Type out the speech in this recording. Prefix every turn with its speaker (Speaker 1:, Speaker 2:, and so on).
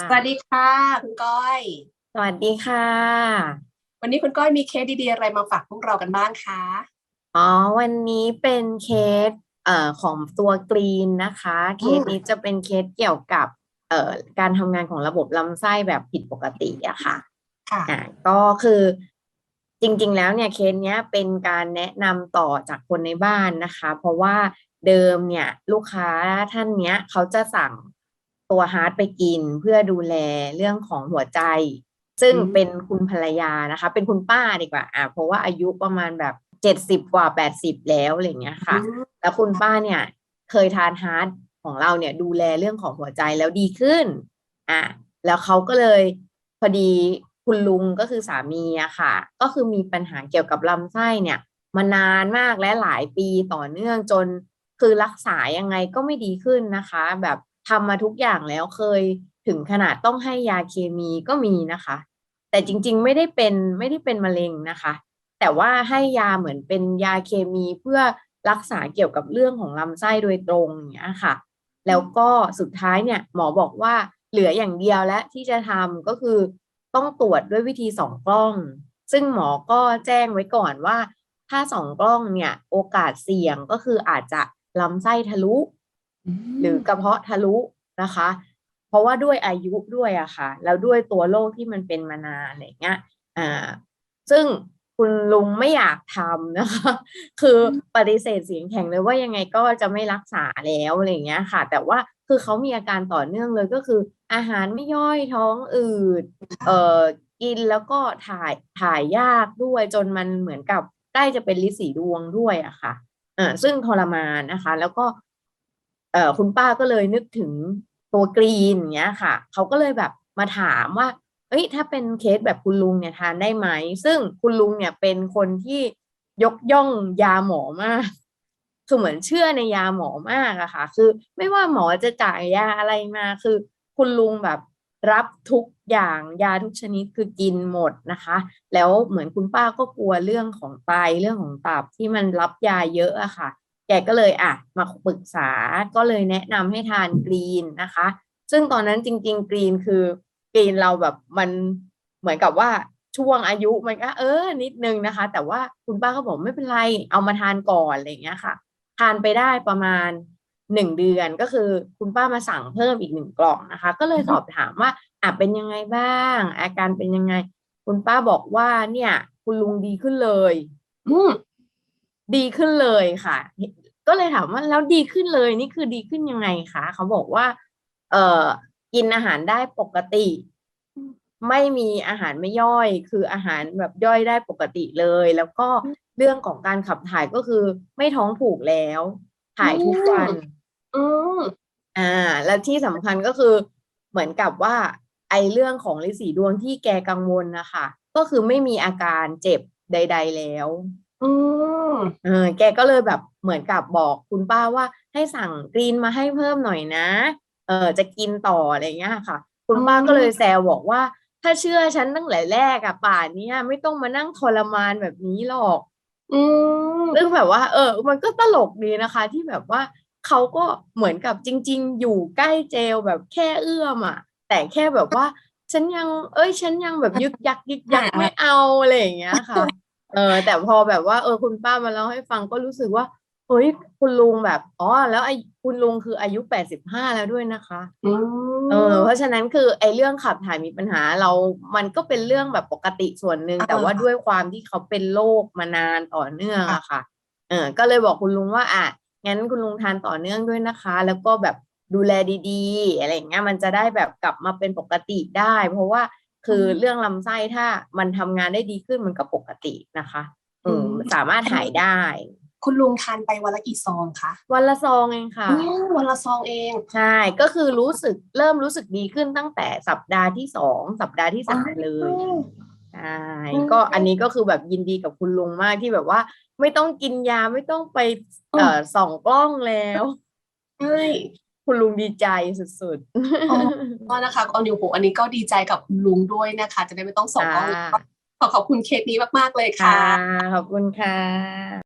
Speaker 1: สวัสดีค่ะคุณก้อย
Speaker 2: สวัสดีค่ะ
Speaker 1: วันนี้คุณก้อยมีเคสดีๆอะไรมาฝากพวกเรากันบ้างคะ
Speaker 2: อ๋อวันนี้เป็นเคสเอ่อของตัวกรีนนะคะ เคสนี้จะเป็นเคสเกี่ยวกับเอ่อการทำงานของระบบลำไส้แบบผิดปกติอะค่ะ
Speaker 1: ค่ะ
Speaker 2: อ่าก็คือจริงๆแล้วเนี่ยเคสเนี้ยเป็นการแนะนำต่อจากคนในบ้านนะคะ เพราะว่าเดิมเนี่ยลูกค้าท่านเนี้ยเขาจะสั่ง ตัวฮาร์ดไปกินเพื่อดูแลเรื่องของหัวใจ ซึ่ง
Speaker 1: อืม
Speaker 2: เป็นคุณภรรยานะคะ เป็นคุณป้าดีกว่าอ่าเพราะว่าอายุประมาณแบบเจ็ดสิบกว่าแปดสิบแล้วอะไรอย่างเงี้ยค่ะ
Speaker 1: อืม
Speaker 2: แล้วคุณป้าเนี่ยเคยทานฮาร์ดของเราเนี่ยดูแลเรื่องของหัวใจแล้วดีขึ้นอะแล้วเขาก็เลยพอดีคุณลุงก็คือสามีอะค่ะ ก็คือมีปัญหาเกี่ยวกับลำไส้เนี่ยมานานมากและหลายปีต่อเนื่องจนคือรักษายังไงก็ไม่ดีขึ้นนะคะ แบบ ทำมาทุกอย่างแล้วเคยถึงขนาดต้องให้ยาเคมีก็มีนะคะ แต่จริงๆไม่ได้เป็นไม่ได้เป็นมะเร็งนะคะ แต่ว่าให้ยาเหมือนเป็นยาเคมีเพื่อรักษาเกี่ยวกับเรื่องของลำไส้โดยตรงอย่างเงี้ยค่ะ แล้วก็สุดท้ายเนี่ยหมอบอกว่าเหลืออย่างเดียวและที่จะทำก็คือต้องตรวจด้วยวิธีสองกล้อง ซึ่งหมอก็แจ้งไว้ก่อนว่า ถ้าสองกล้องเนี่ยโอกาสเสี่ยงก็คืออาจจะลำไส้ทะลุ หรือกระเพาะทะลุนะคะ เพราะว่าด้วยอายุด้วยอะค่ะ แล้วด้วยตัวโรคที่มันเป็นมานานอะไรเงี้ยอ่าซึ่งคุณลุงไม่อยากทำนะคะ คือปฏิเสธเสียงแข็งเลยว่ายังไงก็จะไม่รักษาแล้วอะไรเงี้ยค่ะ แต่ว่าคือเขามีอาการต่อเนื่องเลยก็คือ อาหารไม่ย่อยท้องอืดเอ่อกินแล้วก็ถ่ายถ่ายยากด้วยจนมันเหมือนกับใกล้จะเป็นลิสีดวงด้วยอะค่ะอ่าซึ่งทรมานนะคะ แล้วก็ คุณป้าก็เลยนึกถึงตัวกรีนเงี้ยค่ะ เขาก็เลยแบบมาถามว่า เอ้ย ถ้าเป็นเคสแบบคุณลุงเนี่ยทานได้ไหม ซึ่งคุณลุงเนี่ยเป็นคนที่ยกย่องยาหมอมาก คือเหมือนเชื่อในยาหมอมากอะค่ะ คือไม่ว่าหมอจะจ่ายยาอะไรมา คือคุณลุงแบบรับทุกอย่างยาทุกชนิดคือกินหมดนะคะ แล้วเหมือนคุณป้าก็กลัวเรื่องของไตเรื่องของตับที่มันรับยาเยอะอะค่ะ แกก็เลยอะมาปรึกษาก็เลยแนะนำให้ทานกรีนนะคะ ซึ่งตอนนั้นจริง ๆ กรีนคือกรีนเราแบบมันเหมือนกับว่าช่วงอายุมันก็เออนิดนึงนะคะ แต่ว่าคุณป้าก็บอกไม่เป็นไรเอามาทานก่อนอะไรอย่างเงี้ยค่ะ ทานไปได้ประมาณหนึ่งเดือนก็คือคุณป้ามาสั่งเพิ่มอีกหนึ่งกล่องนะคะ ก็เลยสอบถามว่าอะเป็นยังไงบ้าง อาการเป็นยังไง คุณป้าบอกว่าเนี่ย คุณลุงดีขึ้นเลย
Speaker 1: อืม
Speaker 2: ดีขึ้นเลยค่ะ ก็เลยถามว่าแล้วดีขึ้นเลยนี่คือดีขึ้นยังไงคะเขาบอกว่า เอ่อกินอาหารได้ปกติ ไม่มีอาหารไม่ย่อย คืออาหารแบบย่อยได้ปกติเลย แล้วก็เรื่องของการขับถ่ายก็คือ ไม่ท้องผูกแล้ว ถ่ายทุกวัน
Speaker 1: อืม
Speaker 2: อ่า แล้วที่สำคัญก็คือ เหมือนกับว่า ไอ้เรื่องของฤาษีดวงที่แกกังวลนะคะก็คือไม่มีอาการเจ็บใด ๆ แล้ว
Speaker 1: อืม
Speaker 2: เออแกก็เลยแบบเหมือนกับบอกคุณป้าว่าให้สั่งกรีนมาให้เพิ่มหน่อยนะ เออจะกินต่ออะไรเงี้ยค่ะ คุณป้าก็เลยแซวบอกว่า ถ้าเชื่อฉันตั้งแต่แรกอะป่านเนี้ยไม่ต้องมานั่งทรมานแบบนี้หรอก
Speaker 1: อืม
Speaker 2: ซึ่งแบบว่า เออ มันก็ตลกดีนะคะ ที่แบบว่าเขาก็เหมือนกับจริง ๆ อยู่ใกล้เจลแบบแค่เอื้อมอะแต่แค่แบบว่า ฉันยัง เอ้ย ฉันยังแบบยึกยักยึกยักไม่เอาอะไรอย่างเงี้ยค่ะ เออ แต่พอแบบว่า เออ คุณป้ามาเล่าให้ฟังก็รู้สึกว่าเฮ้ยคุณลุงแบบอ๋อแล้วไอ้คุณลุงคืออายุแปดสิบห้าแล้วด้วยนะคะ
Speaker 1: อืม
Speaker 2: เออ เพราะฉะนั้นคือไอ้เรื่องขับถ่ายมีปัญหาเรา มันก็เป็นเรื่องแบบปกติส่วนหนึ่ง
Speaker 1: อ่า
Speaker 2: แต่ว่าด้วยความที่เขาเป็นโรคมานานต่อเนื่องอะค่ะ เออ ก็เลยบอกคุณลุงว่าอะงั้นคุณลุงทานต่อเนื่องด้วยนะคะ แล้วก็แบบดูแลดีๆ อะไรอย่างเงี้ยมันจะได้แบบกลับมาเป็นปกติได้ เพราะว่า คือเรื่องลำไส้ถ้ามันทำงานได้ดีขึ้นมันก็ปกตินะคะอืมสามารถหายได้
Speaker 1: คุณลุงทานไปวันละกี่ซองคะ
Speaker 2: วันละซองเองค่ะ
Speaker 1: อืมวันละซองเอง
Speaker 2: ใช่ ก็คือรู้สึกเริ่มรู้สึกดีขึ้นตั้งแต่สัปดาห์ที่สองสัปดาห์ที่สามเลยใช่
Speaker 1: อืม
Speaker 2: ก็อันนี้ก็คือแบบยินดีกับคุณลุงมากที่แบบว่า ไม่ต้องกินยาไม่ต้องไปเอ่อส่องกล้องแล้ว
Speaker 1: ใช่
Speaker 2: คุณลุงดีใจสุด
Speaker 1: อ๋อ
Speaker 2: ๆ
Speaker 1: ก็นะคะก็นิวโหอันนี้ก็ดีใจกับคุณลุงด้วยนะคะ จะได้ไม่ต้องส่งกล้อง
Speaker 2: ค่ะ
Speaker 1: ขอขอบคุณเคสนี้มากๆเลย
Speaker 2: ค่ะ
Speaker 1: ค่ะ
Speaker 2: ขอบคุณค่ะ